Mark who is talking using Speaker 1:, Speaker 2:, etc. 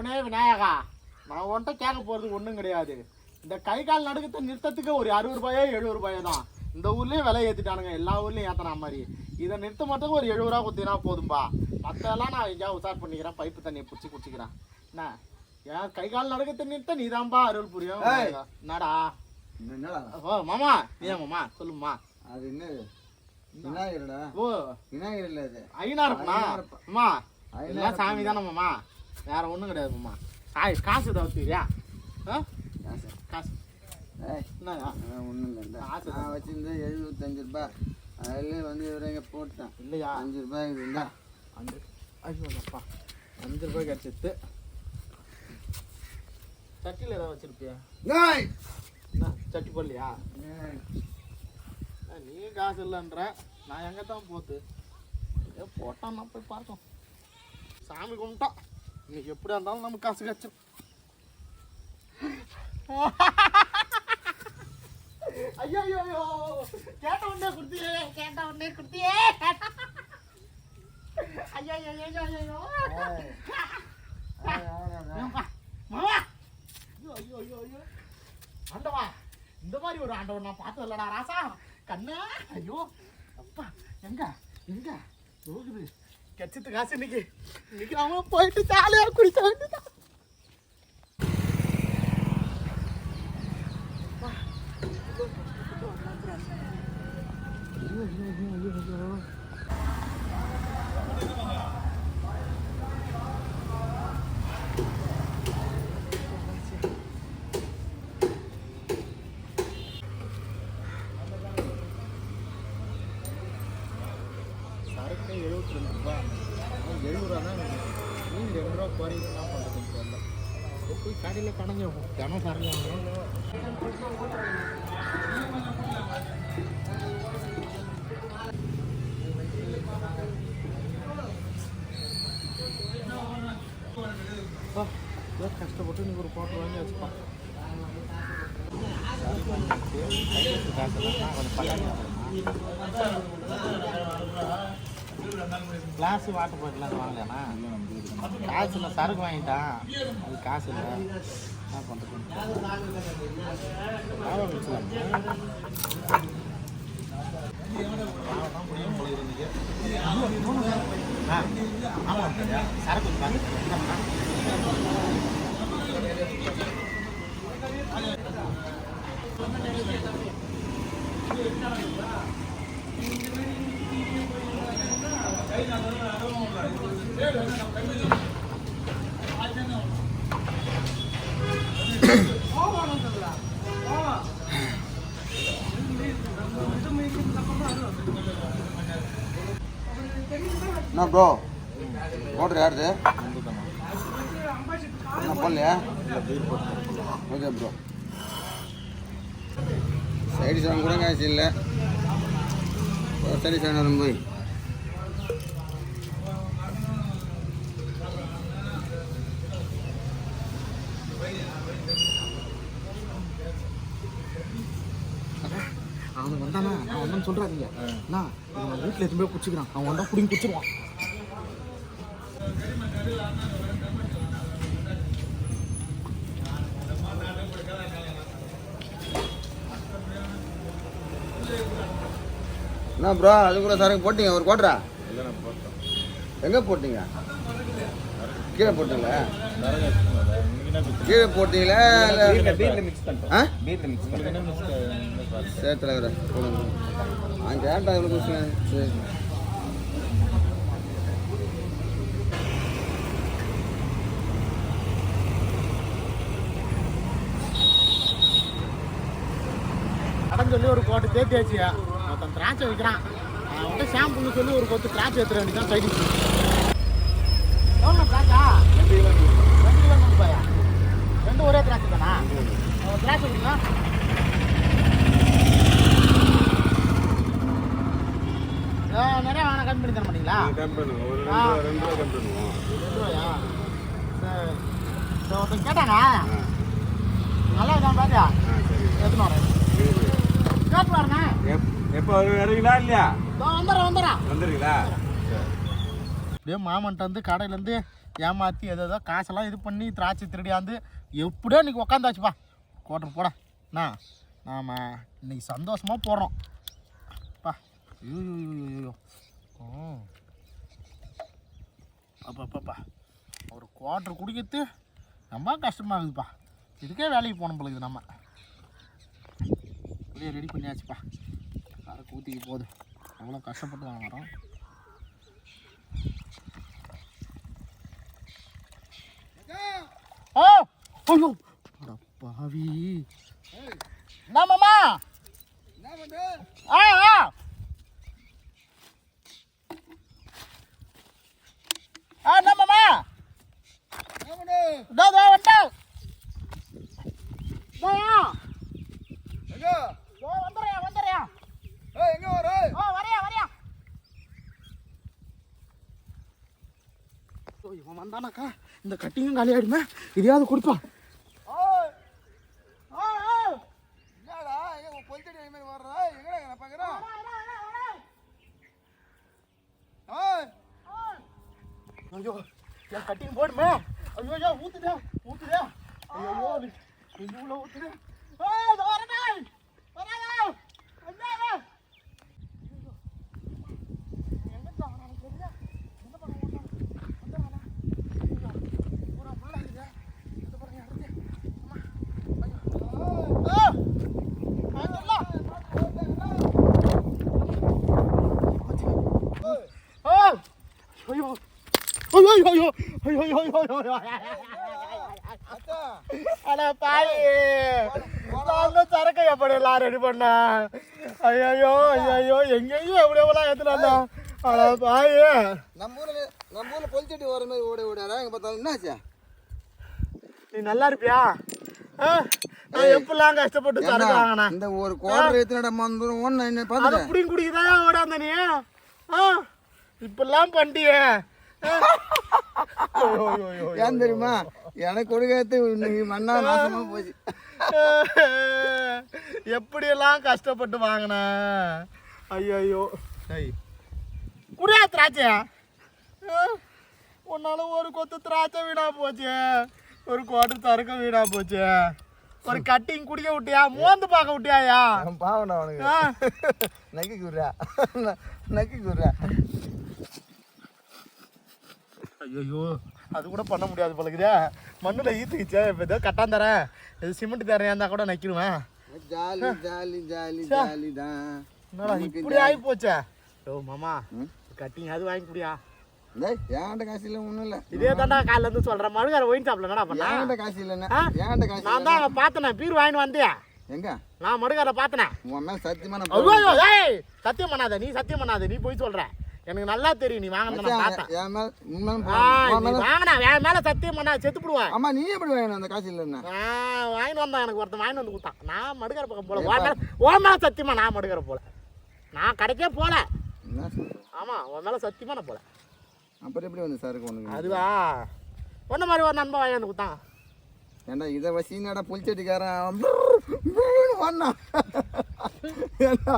Speaker 1: அப்பனே விநாயகா நான் உன்கிட்ட கேட்க போறது ஒண்ணும் கிடையாது. இந்த கை கால் நடுக்கத்தை நிறுத்தத்துக்கு ஒரு அறுபது ரூபாயோ எழுபது ரூபாயோ தான். இந்த ஊர்லயும் விலை ஏத்திட்டானுங்க எல்லா ஊர்லயும் ஏத்தன மாதிரி. இதை நிறுத்த மட்டும் ஒரு எழுபது ரூபா குத்தினா போதும்பா. மத்தெல்லாம் நான் எங்கேயாவது உசார் பண்ணிக்கிறேன் பைப்பு தண்ணியை பிடிச்சி குடிச்சிக்கிறேன். என்ன? ஏன் கை கால் நடுக்கத்தை நிறுத்த நீதான்பா அருள் புரியும். என்னடா? ஓ மாமா ஏன் மாமா? சொல்லுமா
Speaker 2: அது என்னது? விநாயகர்டா?
Speaker 1: ஓ.
Speaker 2: விநாயகர் இல்ல அது. ஐநாறுப்பா.
Speaker 1: அம்மா எல்லாம் சாமி தானே மாமா? வேற ஒண்ணும் கிடையாது மாமா. காய் காசு தவிர்த்துக்கிறியா ஆ?
Speaker 2: காசு.
Speaker 1: காசு.
Speaker 2: ஒண்ணும் இல்லை
Speaker 1: காசு
Speaker 2: நான் வச்சிருந்தேன் எழுபத்தஞ்சு ரூபாய் அதுலேயே வந்து இவரைங்க போட்டேன்.
Speaker 1: இல்லையா?
Speaker 2: அஞ்சு ரூபாய் இருந்தா
Speaker 1: அஞ்சு ஐயோ அப்பா அஞ்சு ரூபாய் கிடைச்சிட்டு. சட்டியில் ஏதாவது வச்சிருப்பியா? சட்டி போடலையா? நீ காசு இல்லைன்ற. நான் எங்கே தான் போத்து போட்டான் நான் போய் பார்த்தோம் சாமி கும்பிட்டோம் இன்னைக்கு எப்படியா இருந்தாலும் நம்ம காசு கிடைச்சிடும் ஐயோ ஐயோ ஐயோ. கேட்ட உடனே கொடுத்தியே கேட்ட உடனே கொடுத்தியே. ஐயோ ஐயோ ஐயோ ஐயோ ஏம்பா, மாமா. ஐயோ ஐயோ ஐயோ ஐயோ. ஆண்டவா இந்த மாதிரி ஒரு ஆண்டவன் நான் பார்த்தது இல்லடா ராசா. கண்ணா ஐயோ. அப்பா எங்க எங்க? போகுது. கச்சித்து காசு இன்னைக்கு. இன்னைக்கு அவன் போயிட்டு ஜாலியா குடிச்ச வேண்டியதான் ஐயோ, ஐயோ, ஐயோ, ஐயோ, சரக்கு எழுபத்தி ரெண்டு ரூபா. ஆனால் எழுபது ரூபா தான் நீங்கள் ரெண்டு ரூபா குறையுது என்ன பண்ணுறதுன்னு தெரியல. இப்போ போய் கடையில் கடைஞ்ச தினம் சரக்கு வாங்கணும் கஷ்டப்பட்டு நீ ஒரு போட்டு வாங்கி வச்சுப்பா கிளாஸ் வாட்டர் பாட்டிலாம் வாங்கலையாண்ணா? காசு இல்லை சரக்கு வாங்கிட்டான். அது காசு இல்லை. என்ன பண்ணுறது ஆ ஆமாம் சரக்கு வாங்க
Speaker 2: என்ன ப்ரோ ஓடுற யாருது? போடலையா? ஓகே ப்ரோ சைடு சாங் கூட காசு இல்லை. சரி சாங் போய்.
Speaker 1: அவன் வந்தானா? அவன் வந்தான்னு சொல்றாதீங்க. அண்ணா இவன் வீட்டில் எதுவுமே குடிச்சுக்கிறான். அவன் வந்தா குடிங்க குடிச்சிருவான்.
Speaker 2: என்ன ப்ரோ அது கூட சரக்கு போட்டீங்க. ஒரு கோட்டரா எங்கே போட்டீங்க? கீழே போட்டீங்களா? கீழே போட்டீங்களா? சரி தலைவரே போடுங்க. நான் கேட்டேன் இவ்வளோ கொஸ்டின் சரி.
Speaker 1: கடன் சொல்லி ஒரு கோட்டை தேத்தியாச்சு ஒருத்தன் திராட்சை வைக்கிறான். அவன் வந்து ஷாம்புன்னு சொல்லி ஒரு கொத்து திராட்சை எடுத்துட வேண்டியதான் சைடு எவ்வளோ திராட்சா ரெண்டு கிலோ ரெண்டு கிலோ நூறு ரூபாயா ரெண்டு ஒரே திராட்சை தானா? திராட்சை கொடுங்க நிறைய வேணா கம்மி பண்ணி தர மாட்டீங்களா? ஆ. ரெண்டு ரூபாயா? சரி. சரி, ஒருத்தன் கேட்டாங்க நல்லா இருக்கான் பாத்தியா? எத்தனை வரேன். கேட்டு வரேண்ணே
Speaker 3: எப்போ வருவீங்களா இல்லையா?
Speaker 1: வந்துடுறேன் வந்துடுறேன்.
Speaker 3: வந்துடுறீங்களா?
Speaker 1: அப்படியே மாமன்ட்ட வந்து கடையிலேருந்து ஏமாற்றி எதோ காசெல்லாம் இது பண்ணி திராட்சை திருடியாந்து எப்படியோ இன்றைக்கி உக்காந்தாச்சுப்பா கோட்டர் போட. நான் நாம் இன்னைக்கு சந்தோஷமாக போடுறோம் பா. ஐயோ ஐயோ, அப்பா அப்பாப்பா ஒரு குவார்ட்ரு குடிக்கிறது ரொம்ப கஷ்டமாகுதுப்பா இதுக்கே வேலைக்கு போகணும் போல நம்ம. அப்படியே ரெடி பண்ணியாச்சுப்பா காரை கூத்திக்கு போகுது. அவ்வளோ கஷ்டப்பட்டு வாங்க வரோம். ஓ! ஐயோ அட பாவி என்ன மாமா?
Speaker 2: என்ன பண்ற
Speaker 1: ஆ ஆ. ஆ என்ன மாமா?
Speaker 2: என்ன பண்ற
Speaker 1: இதோ இதோ வந்துட்டேன் இதோயா
Speaker 2: எங்க?
Speaker 1: இதோ வந்துடுறியா வந்துடுறியா
Speaker 2: ஏய் எங்க வர?
Speaker 1: ஓ வரையா வரையா. ஓ இவன் வந்தானாக்கா? இந்த கட்டிங்கும் காலியாயிடுமே. இதையாவது கொடுப்பான்
Speaker 2: ஓய்
Speaker 1: ஆ ஆ
Speaker 2: என்னடா எங்க பொலிச்சடி மாதிரி வர்ற எங்கடா நான் பாக்குறேன் ஓய்
Speaker 1: ஐயோ என் கட்டிங் போடுமே ஐயோ ஐயோ ஊத்துடா ஊத்துடா ஐயோ இது உள்ள ஊத்துடா ஏய் இதோ வரடா வராதா வந்தாடா எங்க தான் வரானு தெரியல என்ன பண்ண மாட்டான் வந்து வரா பூரா ஃபுல்லா இருக்குது இது பாருங்க அடுத்து அம்மா ஐயோ ஆ ஆ ஆ ஐயோ ஐயோ ஐயோ ஐயோ ஐயோ ஐயோ
Speaker 2: அத்தா
Speaker 1: அட பாய் தான் சரக்கு எப்படி எல்லாம் ரெடி பண்ண? ஐயோ ஐயோ எங்கேயோ எப்படி எவ்வளோ ஏத்துனா அட பாய்
Speaker 2: நம்ம ஊர்ல நம்ம ஊர்ல பொலிச்சடி வர மாதிரி ஓட ஓடாரா எங்க பார்த்தாலும் என்னாச்சு?
Speaker 1: நீ நல்லா இருப்பியா? எப்படிலாம் கஷ்டப்பட்டு சரக்கு
Speaker 2: இந்த ஒரு குவார்டர் எத்தனடா மந்தூரம் ஒன்னு என்ன
Speaker 1: அதை
Speaker 2: பார்த்துட்டேன்
Speaker 1: புடிங்க குடிக்கதா ஓடாந்த நீ? ஆ இப்பெல்லாம் பண்ணிட்டியே
Speaker 2: ஏன் தெரியுமா? எனக்கு கொடுக்கறது இன்னைக்கு மண்ணா நாசமா போச்சு.
Speaker 1: எப்படியெல்லாம் கஷ்டப்பட்டு வாங்கினேன் ஐயோ ஐய். குடியா திராட்சையா? உன்னால ஒரு கொத்து திராட்சை வீணா போச்சு. ஒரு கோட்டு தருக்க வீணா போச்சு. ஒரு கட்டிங் குடிக்க விட்டியா? மோந்து பார்க்க விட்டியாயா?
Speaker 2: பாவனா அவனுக்கு.
Speaker 1: ஆ?
Speaker 2: நக்கி குர்றா நக்கி குர்றா
Speaker 1: ஐயோ அது கூட பண்ண முடியாது போலக்குதே மண்ணில் ஈத்துக்குச்சே இப்போ ஏதோ கட்டான் தரேன். இது சிமெண்ட் தரையா இருந்தா கூட நக்கிடுவேன்
Speaker 2: ஜாலி ஜாலி ஜாலி ஜாலி தான்
Speaker 1: என்னடா இப்படி ஆகி போச்சே ஓ மாமா கட்டிங் அது வாங்கி குடியா.
Speaker 2: டேய் ஏன்ட்ட காசு இல்லை ஒன்றும் இல்லை.
Speaker 1: இதே தாண்டா காலைல இருந்து சொல்றேன். மழுகார ஒயின் ஷாப்ல என்னடா பண்ண?
Speaker 2: ஏன்ட்ட காசு இல்லைண்ணே
Speaker 1: ஆ?
Speaker 2: ஏன்ட்ட காசு
Speaker 1: நான் தான் பார்த்தனே பீர் வாங்கிட்டு வந்தேன்
Speaker 2: எங்க?
Speaker 1: நான் மடுகார பார்த்தனே
Speaker 2: உன் மேல சத்தியமா நான்
Speaker 1: ஐயோ ஐயோ, ஏய் சத்தியம் பண்ணாத. நீ சத்தியம் பண்ணாத. நீ போய் சொல்ற. எனக்கு நல்லா தெரியும் நீ வாங்கினத நான் பார்த்தேன்
Speaker 2: என் மேல
Speaker 1: வாங்கினா என் மேல சத்தியம் பண்ணா செத்து போடுவேன்
Speaker 2: அம்மா நீ எப்படி வேணும் அந்த காசு இல்லைண்ணா
Speaker 1: நான் வாங்கிட்டு வந்தான் எனக்கு ஒருத்தன் வாங்கிட்டு வந்து கொடுத்தான் நான் மடுகார பக்கம் போல உன் மேல சத்தியமா நான் மடுகார போல நான் கடைக்கே போல? ஆமா உன் மேல சத்தியமா நான் போல
Speaker 2: அப்புறம் எப்படி வந்து சரக்கு ஒண்ணுங்க
Speaker 1: அதுவா ஒன்ன மாதிரி ஒரு நண்பன் வாங்கி வந்து கொடுத்தான்
Speaker 2: ஏன்டா இதை வசீனாடா புளிச்சட்டிக்காரன் ஒன்னா ஏன்டா